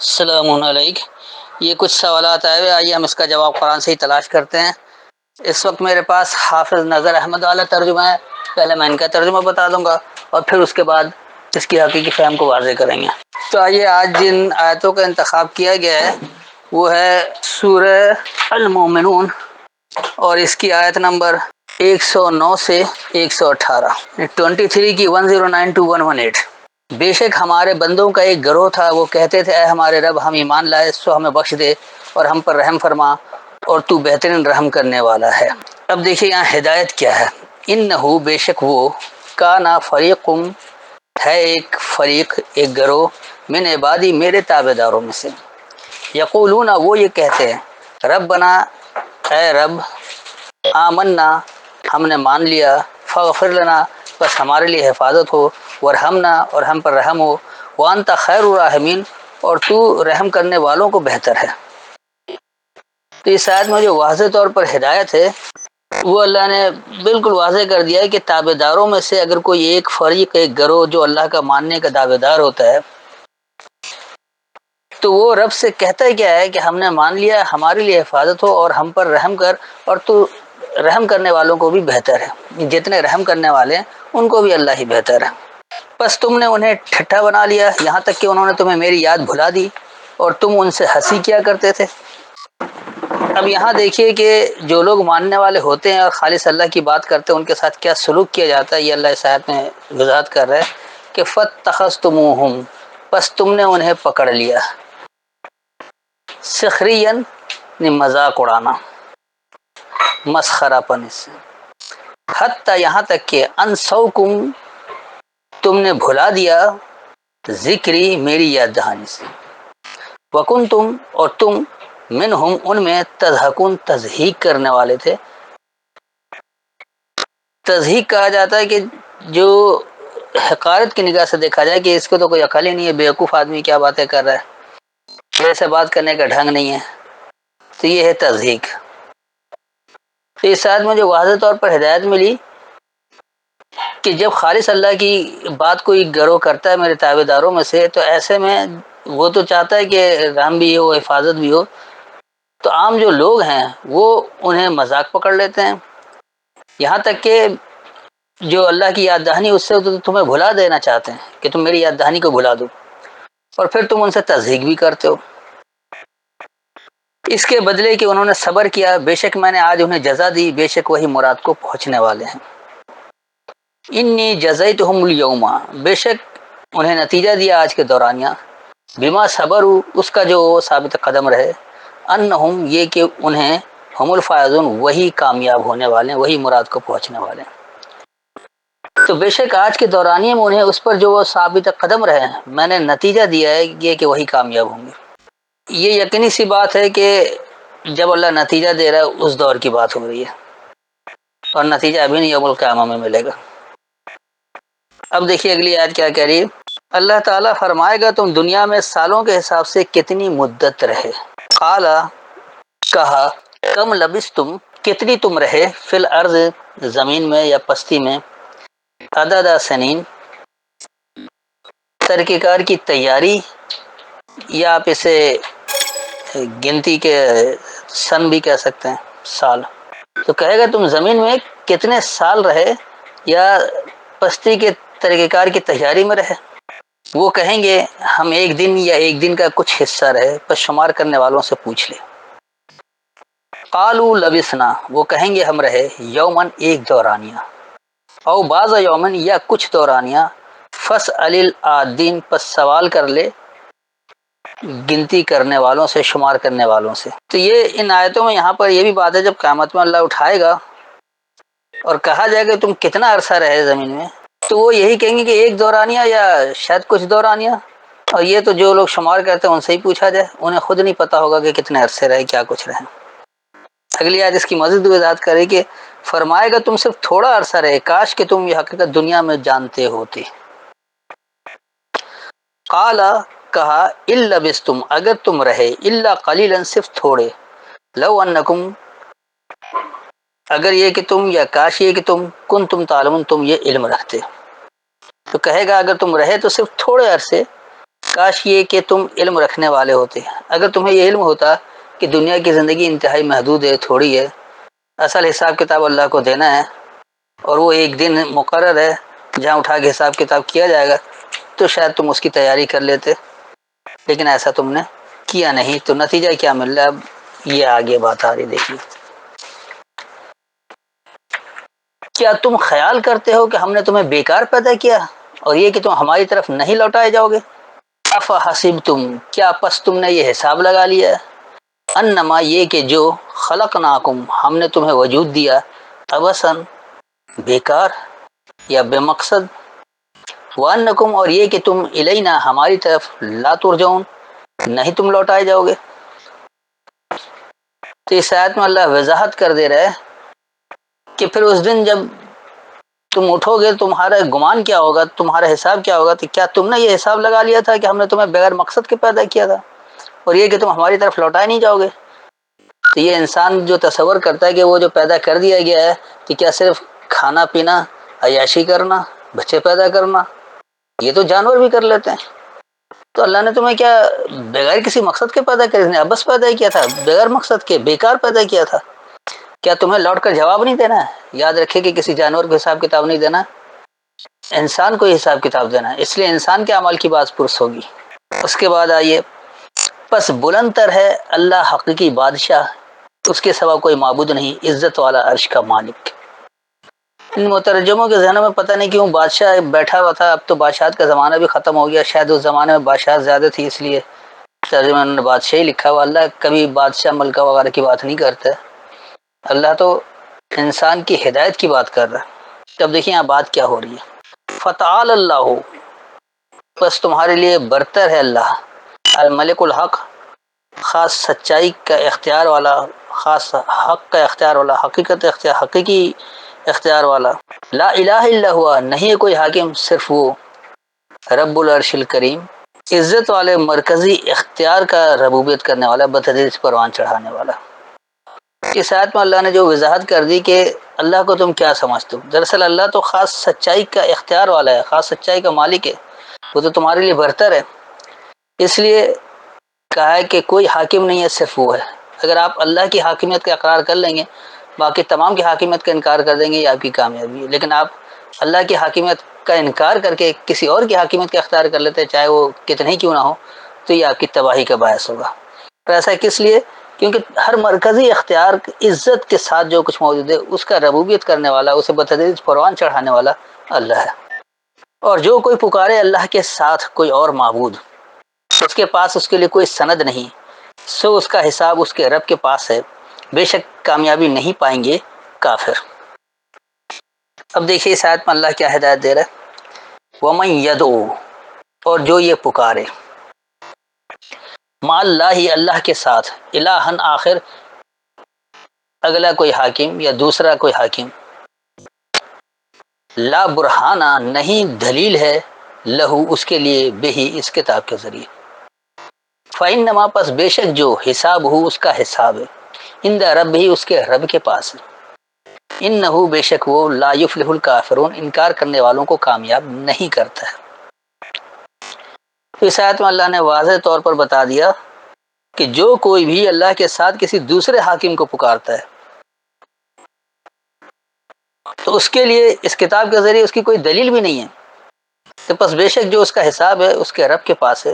السلام علیکم یہ کچھ سوالات آئے ہوئے، آئیے ہم اس کا جواب قرآن سے ہی تلاش کرتے ہیں۔ اس وقت میرے پاس حافظ نظر احمد والا ترجمہ ہے۔ پہلے میں ان کا ترجمہ بتا دوں گا اور پھر اس کے بعد اس کی حقیقی فہم کو واضح کریں گے۔ تو آئیے آج جن آیتوں کا انتخاب کیا گیا ہے، وہ ہے سورہ المومنون اور اس کی آیت نمبر ایک سو نو سے ایک سو اٹھارہ۔ ٹوینٹی تھری کی one zero nine two one one eight. بے شک ہمارے بندوں کا ایک گروہ تھا، وہ کہتے تھے، اے ہمارے رب، ہم ایمان لائے سو ہمیں بخش دے اور ہم پر رحم فرما اور تو بہترین رحم کرنے والا ہے۔ اب دیکھیے یہاں ہدایت کیا ہے۔ ان نہ ہو بے شک وہ کا نا فریق ہے ایک فریق، ایک گروہ، من عبادی میرے تابے داروں میں سے۔ یقولون، وہ یہ کہتے ہیں رب بنا اے رب، آمنا، ہم نے مان لیا فغفر لنا بس ہمارے لیے حفاظت ہو، ورحمنا، اور ہم پر رحم ہو۔ وانتا خیر الرحمین اور تو رحم کرنے والوں کو بہتر ہے۔ تو اس آیت میں جو واضح طور پر ہدایت ہے، وہ اللہ نے بالکل واضح کر دیا ہے کہ تابے داروں میں سے اگر کوئی ایک فریق، ایک گروہ جو اللہ کا ماننے کا دعوے دار ہوتا ہے، تو وہ رب سے کہتا ہے کیا ہے کہ ہم نے مان لیا، ہمارے لیے حفاظت ہو، اور ہم پر رحم کر، اور تو رحم کرنے والوں کو بھی بہتر ہے۔ یعنی جتنے رحم کرنے والے ہیں ان کو بھی اللہ ہی بہتر ہے۔ بس تم نے انہیں ٹھٹا بنا لیا، یہاں تک کہ انہوں نے تمہیں میری یاد بھلا دی اور تم ان سے ہنسی کیا کرتے تھے۔ اب یہاں دیکھیے کہ جو لوگ ماننے والے ہوتے ہیں اور خالص اللہ کی بات کرتے ہیں، ان کے ساتھ کیا سلوک کیا جاتا ہے، یہ اللہ صاحب میں وضاحت کر رہا ہے کہ فت تخص تم بس تم نے انہیں پکڑ لیا۔ سخرین یعنی مذاق اڑانا۔ مسخرہ پن سے۔ حتیٰ یہاں تک کہ انسو کم تم نے بھلا دیا ذکری میری یاد دہانی سے۔ وکن تم اور تم من ہم ان میں تزہکن تزہیق کرنے والے تھے۔ تزہیق کہا جاتا ہے کہ جو حقارت کی نگاہ سے دیکھا جائے کہ اس کو تو کوئی عقل ہی نہیں ہے، بیوقوف آدمی کیا باتیں کر رہا ہے؟ ایسے بات کرنے کا ڈھنگ نہیں ہے؟ تو یہ ہے تزہیق تو اس ساتھ میں جو واضح طور پر ہدایت ملی کہ جب خالص اللہ کی بات کوئی گرو کرتا ہے میرے تابے داروں میں سے، تو ایسے میں وہ تو چاہتا ہے کہ رام بھی ہو، حفاظت بھی ہو۔ تو عام جو لوگ ہیں، وہ انہیں مذاق پکڑ لیتے ہیں۔ یہاں تک کہ جو اللہ کی یاد دہانی اس سے تمہیں بھلا دینا چاہتے ہیں کہ تم میری یاد دہانی کو بھلا دو۔ اور پھر تم ان سے تصدیق بھی کرتے ہو۔ اس کے بدلے کہ انہوں نے صبر کیا، بے شک میں نے آج انہیں جزا دی، بے شک وہی مراد کو پہنچنے والے ہیں۔ انی جزئی تو ہم بے شک انہیں نتیجہ دیا آج کے دورانیہ بیما صبر اس کا جو ثابت قدم رہے۔ انہم، یہ کہ انہیں ہم الفاظن وہی کامیاب ہونے والے ہیں، وہی مراد کو پہنچنے والے ہیں۔ تو بے شک آج کے دورانیے میں انہیں اس پر جو وہ ثابت قدم رہے ہیں، میں نے نتیجہ دیا ہے یہ کہ وہی کامیاب ہوں گے۔ یہ یقینی سی بات ہے کہ جب اللہ نتیجہ دے رہا ہے، اس دور کی بات ہو رہی ہے۔ اور نتیجہ ابھی نہیں عمل قیامہ میں ملے گا۔ اب دیکھیے اگلی آج کیا کہہ رہی ہے۔ اللہ تعالیٰ فرمائے گا، تم دنیا میں سالوں کے حساب سے کتنی مدت رہے۔ قالا، کہا، کم لبس تم کتنی تم رہے؟ فی الارض، زمین میں یا پستی میں؟ عدد سنین۔ ترقی کار کی تیاری، یا آپ اسے گنتی کے سن بھی کہہ سکتے ہیں، سال۔ تو کہے گا، تم زمین میں کتنے سال رہے یا پستی کے طریقہ کار کی تیاری میں رہے؟ وہ کہیں گے، ہم ایک دن یا ایک دن کا کچھ حصہ رہے، بس شمار کرنے والوں سے پوچھ لے۔ قالو لبسنا وہ کہیں گے، ہم رہے یومن ایک دورانیہ۔ او بعض یومن یا کچھ دورانیہ، فس الدین پس سوال کر لے گنتی کرنے والوں سے، شمار کرنے والوں سے۔ تو یہ ان آیتوں میں یہاں پر یہ بھی بات ہے، جب قیامت میں اللہ اٹھائے گا اور کہا جائے کہ تم کتنا عرصہ رہے زمین میں، تو وہ یہی کہیں گے کہ ایک دورانیہ یا شاید کچھ دورانیہ۔ اور یہ تو جو لوگ شمار کرتے ہیں، ان سے ہی پوچھا جائے، انہیں خود نہیں پتا ہوگا کہ کتنے عرصے رہے، کیا کچھ رہے۔ اگلی آج اس کی مزید وضاحت کرے کہ فرمائے گا تم صرف تھوڑا عرصہ رہے، کاش کہ تم یہ حقیقت دنیا میں جانتے ہوتے۔ کالا کہا البس تم اگر تم رہے اللہ قلیل صرف تھوڑے۔ لو انکم، اگر یہ کہ تم یا کاش یہ کہ تم کن تم تعلم تم یہ علم رکھتے۔ تو کہے گا، اگر تم رہے تو صرف تھوڑے عرصے۔ کاش یہ کہ تم علم رکھنے والے ہوتے۔ اگر تمہیں یہ علم ہوتا کہ دنیا کی زندگی انتہائی محدود ہے، تھوڑی ہے، اصل حساب کتاب اللہ کو دینا ہے اور وہ ایک دن مقرر ہے، جہاں اٹھا کے حساب کتاب کیا جائے گا، تو شاید تم اس کی تیاری کر لیتے۔ لیکن ایسا تم نے کیا نہیں، تو نتیجہ کیا مل رہا ہے؟ اب یہ آگے بات آ رہی دیکھیے۔ کیا تم خیال کرتے ہو کہ ہم نے تمہیں بیکار پیدا کیا اور یہ کہ تم ہماری طرف نہیں لوٹائے جاؤ گے؟ اف حسب تم کیا پس تم نے یہ حساب لگا لیا انما یہ کہ جو خلق ناکم ہم نے تمہیں وجود دیا ابسن بیکار یا بے مقصد وانکم اور یہ کہ تم الینا ہماری طرف لا ترجعون، نہیں تم لوٹائے جاؤ گے۔ تو اس آیت میں اللہ وضاحت کر دے رہا ہے کہ پھر اس دن جب تم اٹھو گے، تمہارا گمان کیا ہوگا، تمہارا حساب کیا ہوگا تو کیا تم نے یہ حساب لگا لیا تھا کہ ہم نے تمہیں بغیر مقصد کے پیدا کیا تھا؟ اور یہ کہ تم ہماری طرف لوٹائے نہیں جاؤ گے۔ تو یہ انسان جو تصور کرتا ہے کہ وہ جو پیدا کر دیا گیا ہے کہ کیا صرف کھانا پینا، عیاشی کرنا، بچے پیدا کرنا یہ تو جانور بھی کر لیتے ہیں۔ تو اللہ نے تمہیں کیا بغیر کسی مقصد کے پیدا کیا ابس پیدا کیا تھا، بغیر مقصد کے، بیکار پیدا کیا تھا۔ کیا تمہیں لوٹ کر جواب نہیں دینا؟ ہے یاد رکھے کہ کسی جانور کو حساب کتاب نہیں دینا، انسان کو حساب کتاب دینا۔ ہے اس لیے انسان کے عمل کی بات پرس ہوگی۔ اس کے بعد آئیے، پس بلند تر ہے اللہ حقیقی بادشاہ، اس کے سوا کوئی معبود نہیں، عزت والا عرش کا مالک۔ ان مترجموں کے ذہنوں میں پتہ نہیں کیوں بادشاہ بیٹھا ہوا تھا، اب تو بادشاہت کا زمانہ بھی ختم ہو گیا۔ شاید اس زمانے میں بادشاہ زیادہ تھی، اس لیے ترجمہ نے بادشاہ ہی لکھا ہوا۔ اللہ کبھی بادشاہ ملکہ وغیرہ کی بات نہیں کرتا۔ اللہ تو انسان کی ہدایت کی بات کر رہا ہے۔ تب دیکھیں یہاں بات کیا ہو رہی ہے۔ فتح اللہ ہو بس تمہارے لیے برتر ہے اللہ۔ الملک الحق۔ خاص سچائی کا اختیار والا، خاص حق کا اختیار والا، حقیقت اختیار، حقیقی اختیار والا۔ لا الہ الا ہوا، نہیں کوئی حاکم، صرف وہ۔ رب العرش الکریم، عزت والے مرکزی اختیار کا ربوبیت کرنے والا بتدریج پروان چڑھانے والا۔ اس آیت میں اللہ نے جو وضاحت کر دی کہ اللہ کو تم کیا سمجھتے ہو؟ دراصل اللہ تو خاص سچائی کا اختیار والا ہے، خاص سچائی کا مالک ہے۔ وہ تو تمہارے لیے بہتر ہے۔ اس لیے کہا ہے کہ کوئی حاکم نہیں ہے، صرف وہ ہے۔ اگر آپ اللہ کی حاکمیت کا اقرار کر لیں گے باقی تمام کی حاکمیت کا انکار کر دیں گے، یہ آپ کی کامیابی ہے۔ لیکن آپ اللہ کی حاکمیت کا انکار کر کے کسی اور کی حاکمیت کا اختیار کر لیتے، چاہے وہ کتنے ہی کیوں نہ ہو، تو یہ آپ کی تباہی کا باعث ہوگا۔ تو ایسا کس لیے؟ کیونکہ ہر مرکزی اختیار، عزت کے ساتھ جو کچھ موجود ہے، اس کا ربوبیت کرنے والا، اسے بتدریج پروان چڑھانے والا اللہ ہے۔ اور جو کوئی پکارے اللہ کے ساتھ کوئی اور معبود، اس کے پاس اس کے لیے کوئی سند نہیں، سو اس کا حساب اس کے رب کے پاس ہے۔ بے شک کامیابی نہیں پائیں گے کافر۔ اب دیکھیے اس آیت میں اللہ کیا ہدایت دے رہا ہے۔ وہ ید اور جو یہ پکارے۔ مال اللہ ہی اللہ کے ساتھ۔ الہن آخر، اگلا کوئی حاکم یا دوسرا کوئی حاکم۔ لا برہانہ، نہیں دلیل ہے۔ لہو، اس کے لیے بے ہی اس کتاب کے ذریعے۔ فائن نما پس بے شک جو حساب ہو، اس کا حساب ہے۔ ان دا رب ہی اس کے رب کے پاس ہے۔ ان نہ بے شک وہ لا یفلح الکافرون، انکار کرنے والوں کو کامیاب نہیں کرتا ہے۔ اس آیت میں اللہ نے واضح طور پر بتا دیا کہ جو کوئی بھی اللہ کے ساتھ کسی دوسرے حاکم کو پکارتا ہے، تو اس کے لیے اس کتاب کے ذریعے اس کی کوئی دلیل بھی نہیں ہے۔ تو بس بے شک جو اس کا حساب ہے، اس کے رب کے پاس ہے۔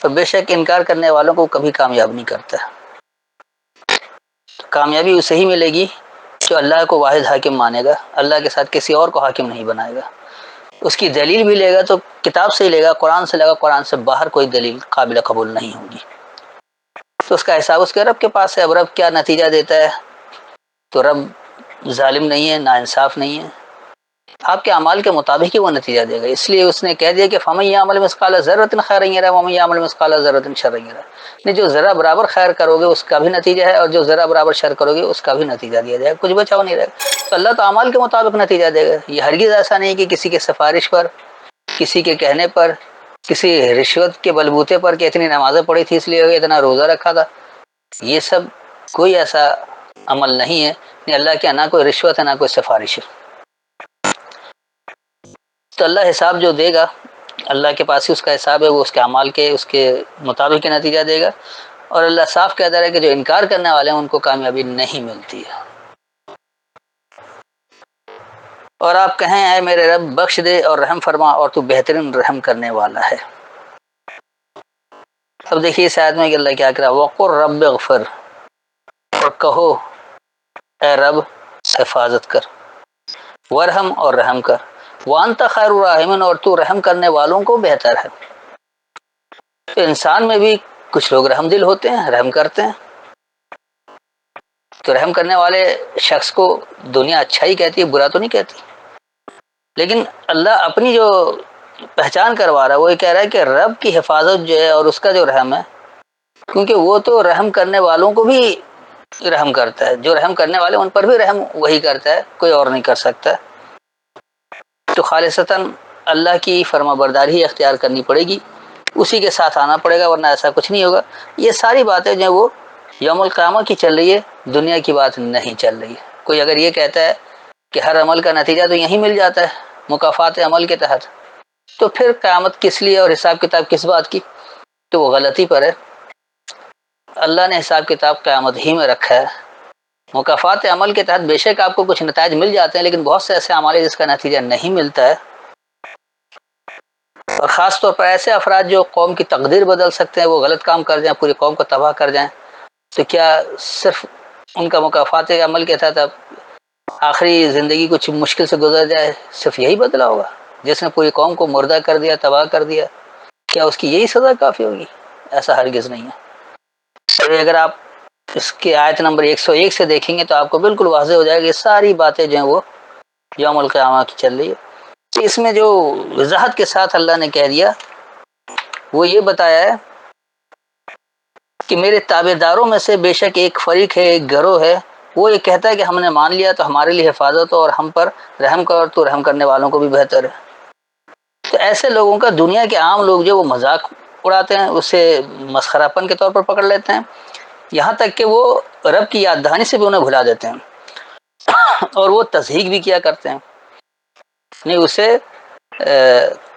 اور بے شک انکار کرنے والوں کو کبھی کامیاب نہیں کرتا۔ ہے کامیابی اسے ہی ملے گی جو اللہ کو واحد حاکم مانے گا، اللہ کے ساتھ کسی اور کو حاکم نہیں بنائے گا۔ اس کی دلیل بھی لے گا تو کتاب سے ہی لے گا، قرآن سے لے گا، قرآن سے باہر کوئی دلیل قابل قبول نہیں ہوگی۔ تو اس کا حساب اس کے رب کے پاس ہے، اب رب کیا نتیجہ دیتا ہے؟ تو رب ظالم نہیں ہے، نا انصاف نہیں ہے۔ آپ کے اعمال کے مطابق ہی وہ نتیجہ دے گا۔ اس لیے اس نے کہہ دیا کہ فمی عمل مسقال ضرورت خیر رہا فمی عمل مسقال ضرورت شر رہا نہیں، جو ذرا برابر خیر کرو گے، اس کا بھی نتیجہ ہے، اور جو ذرا برابر شر کرو گے، اس کا بھی نتیجہ دیا جائے گا۔ کچھ بچاؤ نہیں رہے گا تو اللہ تو اعمال کے مطابق نتیجہ دے گا۔ یہ ہرگز ایسا نہیں کہ کسی کے سفارش پر، کسی کے کہنے پر، کسی رشوت کے بلبوتے پر کہ اتنی نمازیں پڑھی تھی، اس لیے اتنا روزہ رکھا تھا۔ یہ سب کوئی ایسا عمل نہیں ہے۔ نہیں، اللہ کے نہ کوئی رشوت ہے، نہ کوئی سفارش ہے۔ تو اللہ حساب جو دے گا، اللہ کے پاس ہی اس کا حساب ہے، وہ اس کے اعمال کے، اس کے مطابق نتیجہ دے گا۔ اور اللہ صاف کہتا ہے کہ جو انکار کرنے والے ہیں، ان کو کامیابی نہیں ملتی۔ ہے اور آپ کہیں، اے میرے رب، بخش دے اور رحم فرما اور تو بہترین رحم کرنے والا ہے۔ اب دیکھیے اس آیت میں کہ اللہ کیا کرا وقر رب غفر اور کہو، اے رب، حفاظت کر۔ ورحم اور رحم کر۔ وانتا خیر الرحمن اور تو رحم کرنے والوں کو بہتر ہے۔ تو انسان میں بھی کچھ لوگ رحم دل ہوتے ہیں، رحم کرتے ہیں۔ تو رحم کرنے والے شخص کو دنیا اچھا ہی کہتی ہے، برا تو نہیں کہتی۔ لیکن اللہ اپنی جو پہچان کروا رہا ہے، وہ یہ کہہ رہا ہے کہ رب کی حفاظت جو ہے اور اس کا جو رحم ہے، کیونکہ وہ تو رحم کرنے والوں کو بھی رحم کرتا ہے۔ جو رحم کرنے والے ان پر بھی رحم وہی کرتا ہے، کوئی اور نہیں کر سکتا۔ تو خالصتاً اللہ کی فرما برداری اختیار کرنی پڑے گی۔ اسی کے ساتھ آنا پڑے گا، ورنہ ایسا کچھ نہیں ہوگا۔ یہ ساری باتیں جو ہیں وہ یوم القیامہ کی چل رہی ہے، دنیا کی بات نہیں چل رہی۔ ہے کوئی اگر یہ کہتا ہے کہ ہر عمل کا نتیجہ تو یہیں مل جاتا ہے مقافات عمل کے تحت۔ تو پھر قیامت کس لیے اور حساب کتاب کس بات کی؟ تو وہ غلطی پر ہے۔ اللہ نے حساب کتاب قیامت ہی میں رکھا ہے۔ مقافات عمل کے تحت بے شک آپ کو کچھ نتائج مل جاتے ہیں، لیکن بہت سے ایسے عمل جس کا نتیجہ نہیں ملتا ہے۔ اور خاص طور پر ایسے افراد جو قوم کی تقدیر بدل سکتے ہیں، وہ غلط کام کر جائیں، پوری قوم کو تباہ کر جائیں۔ تو کیا صرف ان کا مقافات عمل کے تحت اب آخری زندگی کچھ مشکل سے گزر جائے، صرف یہی بدلا ہوگا؟ جس نے پوری قوم کو مردہ کر دیا، تباہ کر دیا، کیا اس کی یہی سزا کافی ہوگی؟ ایسا ہرگز نہیں ہے۔ اگر آپ اس کے آیت نمبر ایک سو ایک سے دیکھیں گے تو آپ کو بالکل واضح ہو جائے گا ساری باتیں جو ہیں وہ یوم القیامہ کی چل رہی ہے۔ اس میں جو وضاحت کے ساتھ اللہ نے کہہ دیا، وہ یہ بتایا ہے کہ میرے تابے داروں میں سے بے شک ایک فریق ہے، ایک گروہ ہے۔ وہ یہ کہتا ہے کہ ہم نے مان لیا تو ہمارے لیے حفاظت ہو اور ہم پر رحم کر تو رحم کرنے والوں کو بھی بہتر ہے۔ تو ایسے لوگوں کا دنیا کے عام لوگ جو وہ مذاق اڑاتے ہیں، اسے مسخرہ پن کے طور پر پکڑ لیتے ہیں۔ یہاں تک کہ وہ رب کی یاد دہانی سے بھی انہیں بھلا دیتے ہیں اور وہ تصحیق بھی کیا کرتے ہیں۔ نہیں اسے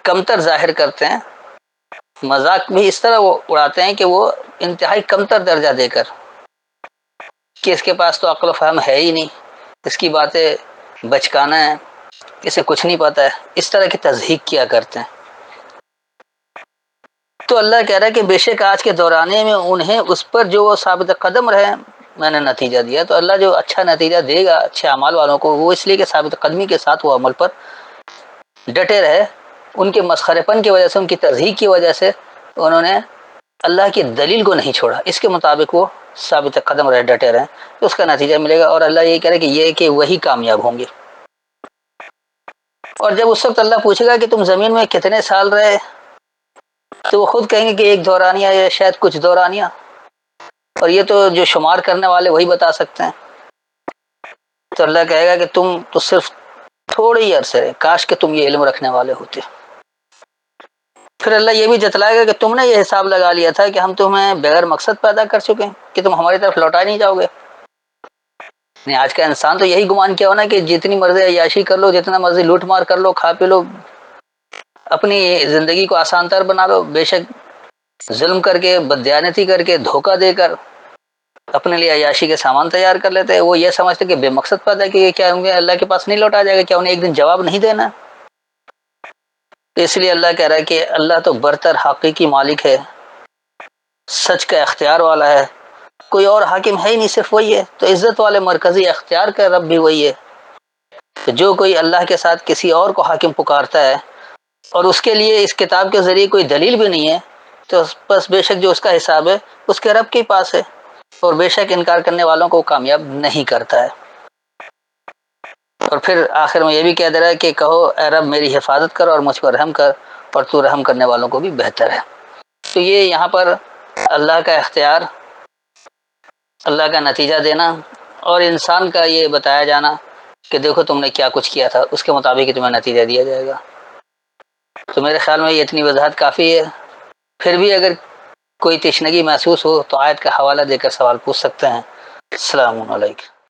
کمتر ظاہر کرتے ہیں۔ مذاق بھی اس طرح وہ اڑاتے ہیں کہ وہ انتہائی کمتر درجہ دے کر کہ اس کے پاس تو عقل و فہم ہے ہی نہیں۔ اس کی باتیں بچکانا ہے، اسے کچھ نہیں پتا ہے۔ اس طرح کی تصحیق کیا کرتے ہیں۔ تو اللہ کہہ رہا ہے کہ بے شک آج کے دورانے میں انہیں اس پر جو وہ ثابت قدم رہے، میں نے نتیجہ دیا۔ تو اللہ جو اچھا نتیجہ دے گا، اچھے اعمال والوں کو، وہ اس لیے کہ ثابت قدمی کے ساتھ وہ عمل پر ڈٹے رہے۔ ان کے مسخرے پن کی وجہ سے، ان کی تصحیق کی وجہ سے انہوں نے اللہ کی دلیل کو نہیں چھوڑا۔ اس کے مطابق وہ ثابت قدم رہے، ڈٹے رہے۔ تو اس کا نتیجہ ملے گا اور اللہ یہ کہہ رہے کہ یہ کہ وہی کامیاب ہوں گے۔ اور جب اس وقت اللہ پوچھے گا کہ تم زمین میں کتنے سال رہے تو وہ خود کہیں گے کہ ایک دورانیہ یا شاید کچھ دورانیہ۔ اور یہ تو جو شمار کرنے والے وہی بتا سکتے ہیں۔ تو اللہ کہے گا کہ تم تو صرف تھوڑے ہی عرصے رہے، کاش کہ تم یہ علم رکھنے والے ہوتے۔ پھر اللہ یہ بھی جتلائے گا کہ تم نے یہ حساب لگا لیا تھا کہ ہم تمہیں بغیر مقصد پیدا کر چکے ہیں، کہ تم ہماری طرف لوٹا نہیں جاؤ گے۔ نہیں آج کا انسان تو یہی گمان کیا ہونا کہ جتنی مرضی عیاشی کر لو، جتنا مرضی لوٹ مار کر لو، کھا پی لو اپنی زندگی کو آسان تر بنا لو، بے شک ظلم کر کے، بدیانتی کر کے، دھوکہ دے کر اپنے لیے عیاشی کے سامان تیار کر لیتے ہیں وہ یہ سمجھتے کہ بے مقصد پیدا کہ کیا ہوں گے، اللہ کے پاس نہیں لوٹا جائے گا، کیا انہیں ایک دن جواب نہیں دینا؟ تو اس لیے اللہ کہہ رہا ہے کہ اللہ تو برتر حقیقی مالک ہے، سچ کا اختیار والا ہے، کوئی اور حاکم ہے ہی نہیں، صرف وہی ہے، تو عزت والے مرکزی اختیار کا رب بھی وہی ہے۔ تو جو کوئی اللہ کے ساتھ کسی اور کو حاکم پکارتا ہے اور اس کے لیے اس کتاب کے ذریعے کوئی دلیل بھی نہیں ہے، تو بس بے شک جو اس کا حساب ہے، اس کے رب کے پاس ہے۔ اور بے شک انکار کرنے والوں کو کامیاب نہیں کرتا ہے۔ اور پھر آخر میں یہ بھی کہہ دے رہا ہے کہ کہو، اے رب، میری حفاظت کر اور مجھ پر رحم کر، اور تو رحم کرنے والوں کو بھی بہتر ہے۔ تو یہ یہاں پر اللہ کا اختیار، اللہ کا نتیجہ دینا اور انسان کا یہ بتایا جانا کہ دیکھو تم نے کیا کچھ کیا تھا، اس کے مطابق ہی تمہیں نتیجہ دیا جائے گا۔ تو میرے خیال میں یہ اتنی وضاحت کافی ہے۔ پھر بھی اگر کوئی تشنگی محسوس ہو تو آیت کا حوالہ دے کر سوال پوچھ سکتے ہیں۔ السلام علیکم۔